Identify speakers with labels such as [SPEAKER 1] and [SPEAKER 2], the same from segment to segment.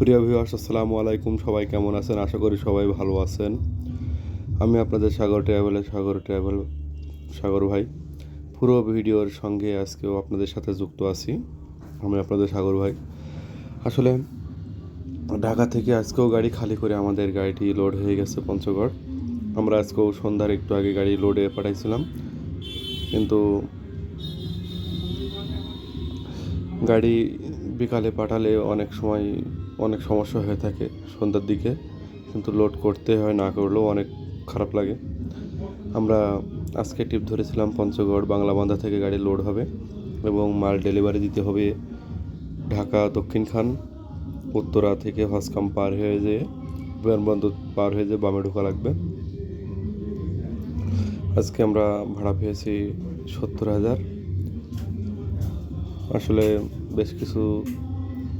[SPEAKER 1] প্রিয় ভিউয়ার্স আসসালামু আলাইকুম। সবাই কেমন আছেন? আশা করি সবাই ভালো আছেন। আমি আপনাদের সাগর ট্রাভেলের সাগর ট্রাভেল, সাগর ভাই। পুরো ভিডিওর সঙ্গে আজকেও আপনাদের সাথে যুক্ত আছি। আমি আপনাদের সাগর ভাই। আসলে ঢাকা থেকে আজকেও গাড়ি খালি করে আমাদের গাড়িটি লোড হয়ে গেছে পঞ্চগড়। আমরা আজকেও সন্ধ্যার একটু আগে গাড়ি লোডে পাঠাইছিলাম। কিন্তু গাড়ি বিকালে পাঠালে অনেক সময় অনেক সমস্যা হয়ে থাকে সন্ধ্যার দিকে, কিন্তু লোড করতে হয়, না করলেও অনেক খারাপ লাগে। আমরা আজকে টিপ ধরেছিলাম পঞ্চগড় বাংলা বান্ধা থেকে গাড়ি লোড হবে এবং মাল ডেলিভারি দিতে হবে ঢাকা, দক্ষিণ খান, উত্তরা থেকে হসকাম পার হয়ে যেয়ে বিমানবন্দর পার হয়ে যেয়ে বামে ঢোকা লাগবে। আজকে আমরা ভাড়া পেয়েছি সত্তর হাজার। আসলে বেশ কিছু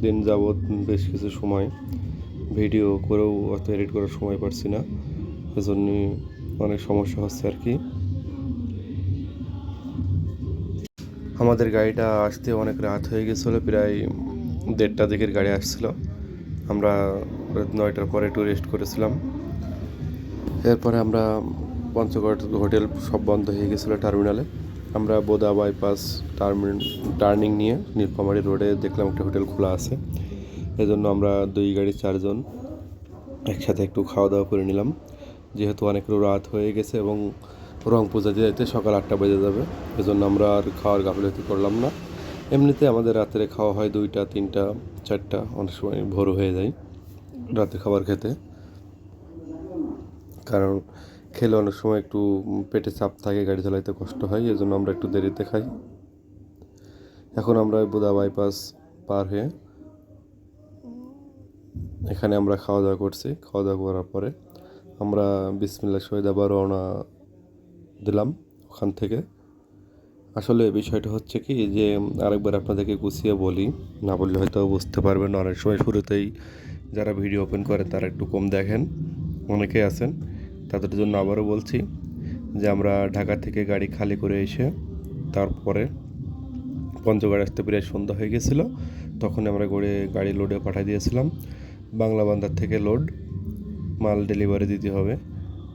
[SPEAKER 1] দিন যাবৎ বেশ কিছু সময় ভিডিও করেও অত এডিট করার সময় পাচ্ছি না। এজন্য অনেক সমস্যা হচ্ছে আর কি। আমাদের গাড়িটা আসতে অনেক রাত হয়ে গেছিল, প্রায় দেড়টা দিকের গাড়ি আসছিল। আমরা নয়টার পরে একটু রেস্ট করেছিলাম। এরপরে আমরা পঞ্চগড় হোটেল সব বন্ধ হয়ে গেছিল টার্মিনালে আমরা বোদা বাইপাস টার্মিন, টার্নিং নিয়ে নীলফামারী রোডে দেখলাম একটা হোটেল খোলা আছে। এজন্য আমরা দুই গাড়ি, চারজন একসাথে একটু খাওয়া দাওয়া করে নিলাম। যেহেতু অনেক রাত হয়ে গেছে এবং রং পূজা যেতে সকাল আটটা বেজে যাবে, এজন্য আমরা আর খাওয়ার গাফিলতি করলাম না। এমনিতে আমাদের রাত্রে খাওয়া হয় দুইটা, তিনটা, চারটা, অনেক সময় ভোর হয়ে যায় রাতে খাবার খেতে। কারণ খেলে অনেক সময় একটু পেটে চাপ থাকে, গাড়ি চালাইতে কষ্ট হয় এই জন্য আমরা একটু দেরিতে খাই। এখন আমরা বুদা বাইপাস পার হয়ে এখানে আমরা খাওয়া দাওয়া করছি। খাওয়া দাওয়া করার পরে আমরা বিসমিল্লা শহীদ আবার রওনা দিলাম ওখান থেকে। আসলে বিষয়টা হচ্ছে কি যে আরেকবার আপনাদেরকে গুছিয়ে বলি, না বললে হয়তো বুঝতে পারবেন অনেক সময় শুরুতেই যারা ভিডিও ওপেন করেন তারা একটু কম দেখেন, অনেকেই আছেন। তাদের জন্য আবারও বলছি যে আমরা ঢাকা থেকে গাড়ি খালি করে এসে তারপরে পঞ্চগড় আসতে প্রায় সন্ধ্যা হয়ে গেছিল। তখন আমরা গড়ে গাড়ি লোডে পাঠিয়ে দিয়েছিলাম। বাংলা বান্দার থেকে লোড মাল ডেলিভারি দিতে হবে।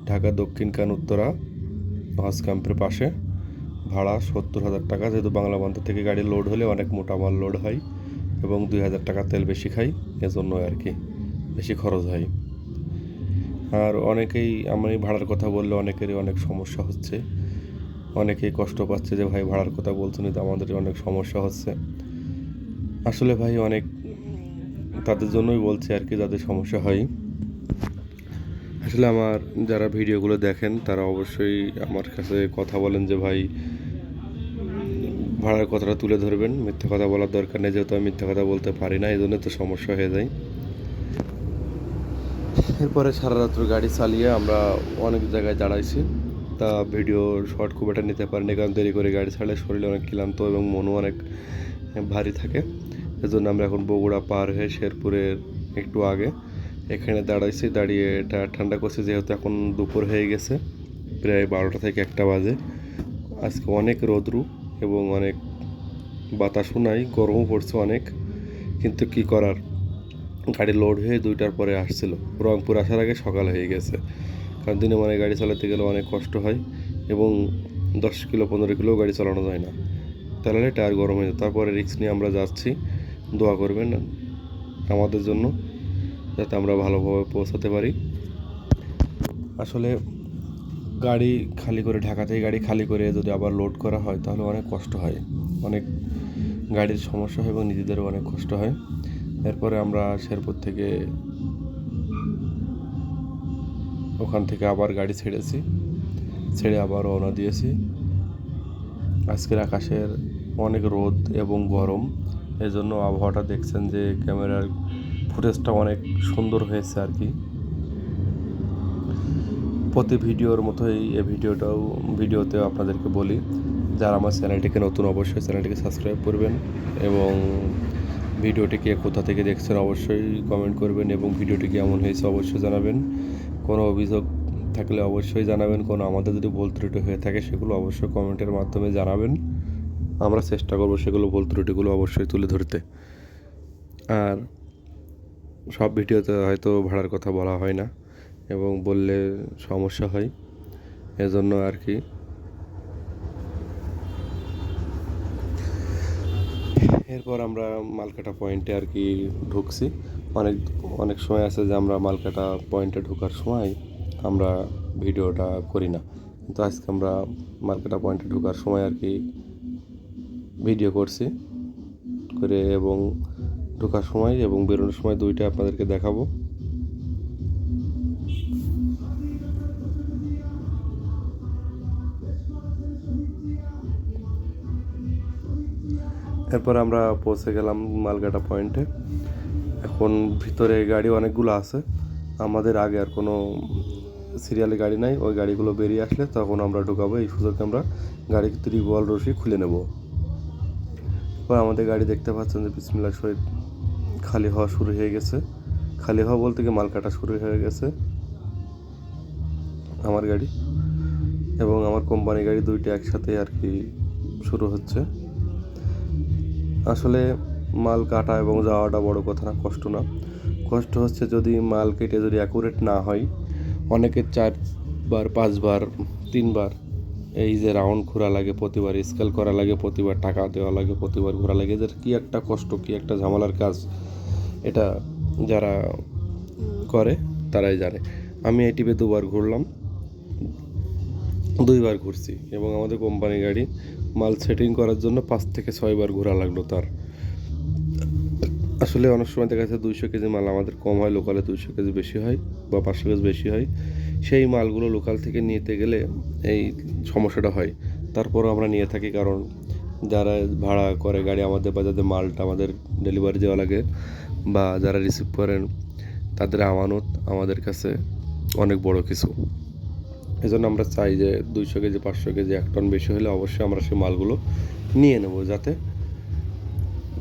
[SPEAKER 1] ঢাকা, দক্ষিণ, কান, উত্তরা হজ ক্যাম্পের পাশে। ভাড়া সত্তর হাজার টাকা। যেহেতু বাংলা বান্দার থেকে গাড়ি লোড হলে অনেক মোটা মাল লোড হয় এবং দুই হাজার টাকা তেল বেশি খাই এজন্য আর কি বেশি খরচ হয়। আর অনেকেই আমি ভাড়ার কথা বললে, অনেকেরই অনেক সমস্যা হচ্ছে। অনেকেই কষ্ট পাচ্ছে যে, ভাই, ভাড়ার কথা বলছেন তো আমাদের অনেক সমস্যা হচ্ছে। আসলে ভাই, অনেক তাদের জন্যই বলছি আর কি, যাদের সমস্যা হয়। আসলে আমার যারা ভিডিওগুলো দেখেন, তারা অবশ্যই আমার কাছে কথা বলেন যে, ভাই, ভাড়ার কথাটা তুলে ধরবেন। মিথ্যা কথা বলার দরকার নেই, যেহেতু আমি মিথ্যা কথা বলতে পারি না এই জন্য তো সমস্যা হয়ে যায়। এরপরে সারা রাত্র গাড়ি চালিয়ে আমরা অনেক জায়গায় দাঁড়াইছি। তা ভিডিও শর্ট খুব একটা নিতে পারিনি, কারণ দেরি করে গাড়ি ছাড়লে শরীরে অনেক ক্লান্ত এবং মনও অনেক ভারী থাকে। এজন্য আমরা এখন বগুড়া পার হয়ে শেরপুরের একটু আগে এখানে দাঁড়াইছি, দাঁড়িয়ে এটা ঠান্ডা করছে, যেহেতু এখন দুপুর হয়ে গেছে, প্রায় বারোটা থেকে একটা বাজে। আজকে অনেক রোদ্রু এবং অনেক বাতাসও নাই, গরমও পড়ছে অনেক, কিন্তু কি করার? গাড়ি লোড হয়ে দুইটার পরে আসছিল। রংপুর আসার আগে সকাল হয়ে গেছে। কারণ দিনে মানে গাড়ি চালাতে গেলে অনেক কষ্ট হয় এবং দশ কিলো, পনেরো কিলো গাড়ি চালানো যায় না। তাহলে টায়ার গরম হয়ে যায়। তারপরে রিক্স নিয়ে আমরা যাচ্ছি। দোয়া করবেন আমাদের জন্য, যাতে আমরা ভালোভাবে পৌঁছাতে পারি। আসলে গাড়ি খালি করে, ঢাকা থেকে গাড়ি খালি করে যদি আবার লোড করা হয়, তাহলে অনেক কষ্ট হয়। অনেক গাড়ির সমস্যা হয় এবং নিজেদেরও অনেক কষ্ট হয়। এরপরে আমরা শেরপুর থেকে ওখান থেকে আবার গাড়ি ছেড়েছি। ছেড়ে আবার রওনা দিয়েছি। আজকের আকাশের অনেক রোদ এবং গরম, এজন্য আবহাওয়াটা দেখছেন যে ক্যামেরার ফুটেজটা অনেক সুন্দর হয়েছে আর কি। প্রতি ভিডিওর মতোই এই ভিডিওটাও ভিডিওতেও আপনাদেরকে বলি, যারা আমার চ্যানেলটিকে নতুন অবশ্যই চ্যানেলটিকে সাবস্ক্রাইব করবেন এবং ভিডিওটি কে কোথা থেকে দেখছেন অবশ্যই কমেন্ট করবেন এবং ভিডিওটি কেমন হয়েছে অবশ্যই জানাবেন। কোনো অভিযোগ থাকলে অবশ্যই জানাবেন, কোনো আমাদের যদি ভুল ত্রুটি হয়ে থাকে সেগুলো অবশ্যই কমেন্টের মাধ্যমে জানাবেন। আমরা চেষ্টা করব সেগুলো, ভুল ত্রুটিগুলো অবশ্যই তুলে ধরতে। আর সব ভিডিওতে হয়তো ভাড়ার কথা বলা হয় না এবং বললে সমস্যা হয়। এজন্য আর কি এরপর আমরা মালকাটা পয়েন্টে আর কি ঢুকছি। অনেক অনেক সময় আছে যে আমরা মালকাটা পয়েন্টে ঢোকার সময় আমরা ভিডিওটা করি না। তো আজকে আমরা মালকাটা পয়েন্টে ঢোকার সময় আর কি ভিডিও করছি। করে এবং ঢোকার সময় এবং বেরোনোর সময় দুইটা আপনাদেরকে দেখাবো। এরপর আমরা পৌঁছে গেলাম মালগাটা পয়েন্টে। এখন ভিতরে গাড়ি অনেকগুলো আছে। আমাদের আগে আর কোনো সিরিয়ালে গাড়ি নাই। ওই গাড়িগুলো বেরিয়ে আসলে তখন আমরা ঢুকাবো। এই সুযোগে আমরা গাড়ি ত্রিবল রশি খুলে নেব। এবার আমাদের গাড়ি দেখতে পাচ্ছেন যে বিসমিল্লা সহিত খালি হওয়া শুরু হয়ে গেছে। খালি হওয়া বলতে গিয়ে মাল কাটা শুরু হয়ে গেছে। আমার গাড়ি এবং আমার কোম্পানি গাড়ি দুইটা একসাথে আর কি শুরু হচ্ছে। আসলে মাল কাটা এবং যাওয়াটা বড় কথা না, কষ্ট না। কষ্ট হচ্ছে যদি মাল কেটে যদি অ্যাকুরেট না হয়। অনেকের চারবার, পাঁচবার, তিনবার এই যে রাউন্ড ঘোরা লাগে প্রতিবার স্কেল করা লাগে প্রতিবার, টাকা দেওয়া লাগে প্রতিবার, ঘোরা লাগে, এদের কী একটা কষ্ট, কী একটা ঝামেলার কাজ? এটা যারা করে, তারাই জানে। আমি এই টিপে দুবার ঘুরলাম। দুইবার ঘুরছি এবং আমাদের কোম্পানি গাড়ি মাল সেটিং করার জন্য পাঁচ থেকে ছয়বার ঘোরা লাগল তার। আসলে অনেক সময় দেখা যাচ্ছে দুইশো কেজি মাল আমাদের কম হয় লোকালে দুইশো কেজি বেশি হয় বা পাঁচশো কেজি বেশি হয়। সেই মালগুলো লোকাল থেকে নিতে গেলে এই সমস্যাটা হয়। তারপরও আমরা নিয়ে থাকি কারণ যারা ভাড়া করে গাড়ি আমাদের বা যাদের মালটা আমাদের ডেলিভারি দেওয়া লাগে বা যারা রিসিভ করেন, তাদের আমানত আমাদের কাছে অনেক বড় কিছু। এই জন্য আমরা চাই যে দুইশো কেজি, পাঁচশো কেজি, এক টন বেশি হলে অবশ্যই আমরা সেই মালগুলো নিয়ে নেব যাতে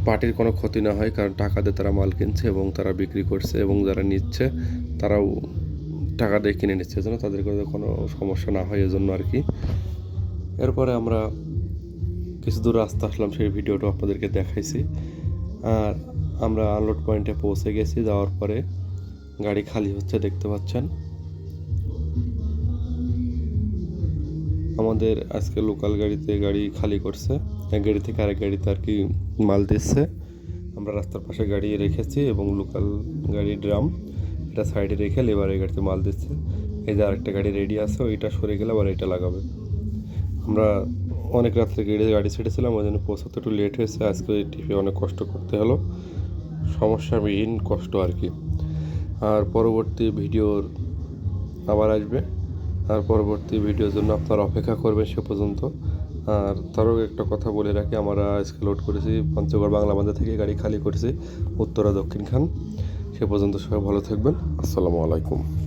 [SPEAKER 1] পার্টির কোনো ক্ষতি না হয়, কারণ টাকা দিয়ে তারা মাল কিনছে এবং তারা বিক্রি করছে এবং যারা নিচ্ছে তারাও টাকা দিয়ে কিনে নিচ্ছে। এজন্য তাদের কোনো সমস্যা না হয় এজন্য আর কি। এরপরে আমরা কিছু দূর রাস্তা আসলাম, সেই ভিডিওটা আপনাদেরকে দেখাইছি। আর আমরা আনলোড পয়েন্টে পৌঁছে গেছি, যাওয়ার পরে গাড়ি খালি হচ্ছে, দেখতে পাচ্ছেন। আমাদের আজকে লোকাল গাড়িতে গাড়ি খালি করছে। এক গাড়ি থেকে আরেক গাড়িতে আর কি মাল দিচ্ছে। আমরা রাস্তার পাশে গাড়ি রেখেছি এবং লোকাল গাড়ি ড্রাম এটা সাইডে রেখে লেবারের গাড়িতে মাল দিচ্ছে। এই যে আরেকটা গাড়ি রেডি আছে, ওইটা সরে গেলে আবার এটা লাগাবে। আমরা অনেক রাত্রে গাড়ি গাড়ি ছেড়েছিলাম, ওই জন্য পৌঁছাতে একটু লেট হয়েছে। আজকে এই টিপে অনেক কষ্ট করতে হলো। সমস্যাবিহীন কষ্ট আর কি। আর পরবর্তী ভিডিওর আবার আসবে। আর পরবর্তী ভিডিওর জন্য আপনারা অপেক্ষা করবেন সে পর্যন্ত। আর তারও একটা কথা বলে রাখি, আমরা আজকে লোড করেছি, পঞ্চগড় বাংলা বাজার থেকে গাড়ি খালি করেছি, উত্তরা দক্ষিণ খান। সে পর্যন্ত সবাই ভালো থাকবেন। আসসালামু আলাইকুম।